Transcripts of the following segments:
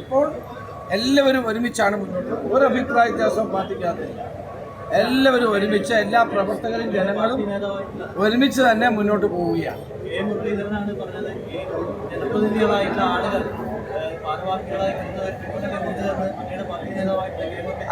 ഇപ്പോൾ എല്ലാവരും ഒരുമിച്ചാണ് മുന്നോട്ട്. ഒരു അഭിപ്രായ വ്യത്യാസവും പാർട്ടിക്കകത്ത് എല്ലാവരും ഒരുമിച്ച് എല്ലാ പ്രവർത്തകരും ജനങ്ങളും ഒരുമിച്ച് തന്നെ മുന്നോട്ട് പോവുകയാണ്.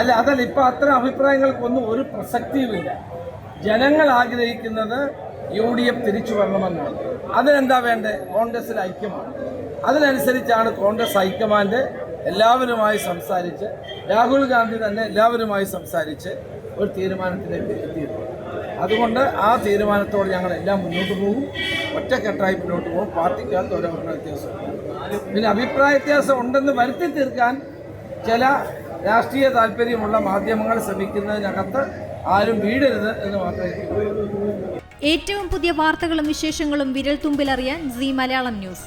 അല്ല അതല്ല ഇപ്പം അത്തരം അഭിപ്രായങ്ങൾക്കൊന്നും ഒരു പ്രസക്തിയുമില്ല ജനങ്ങൾ ആഗ്രഹിക്കുന്നത് യു ഡി എഫ് തിരിച്ചു വരണമെന്നാണ് അതിനെന്താ വേണ്ടത് കോൺഗ്രസിൽ ഐക്യമാണ്. അതിനനുസരിച്ചാണ് കോൺഗ്രസ് ഹൈക്കമാൻഡ് എല്ലാവരുമായി സംസാരിച്ച് രാഹുൽ ഗാന്ധി തന്നെ എല്ലാവരുമായി സംസാരിച്ച് ഒരു തീരുമാനത്തിലേക്ക് എത്തിയിട്ടുണ്ട്. അതുകൊണ്ട് ആ തീരുമാനത്തോടെ ഞങ്ങൾ എല്ലാം മുന്നോട്ട് പോകും. ഒറ്റക്കെട്ടായി മുന്നോട്ട് പോകും. പാർട്ടിക്കകത്ത് ഒരു അഭിപ്രായ വ്യത്യാസം പിന്നെ അഭിപ്രായ വ്യത്യാസം ഉണ്ടെന്ന് വരുത്തി തീർക്കാൻ ചില രാഷ്ട്രീയ താല്പര്യമുള്ള മാധ്യമങ്ങൾ ശ്രമിക്കുന്നതിനകത്ത് ആരും വീടരുത് എന്ന് മാത്രമേ. ഏറ്റവും പുതിയ വാർത്തകളും വിശേഷങ്ങളും വിരൽ തുമ്പിലറിയാൻ സി മലയാളം ന്യൂസ്.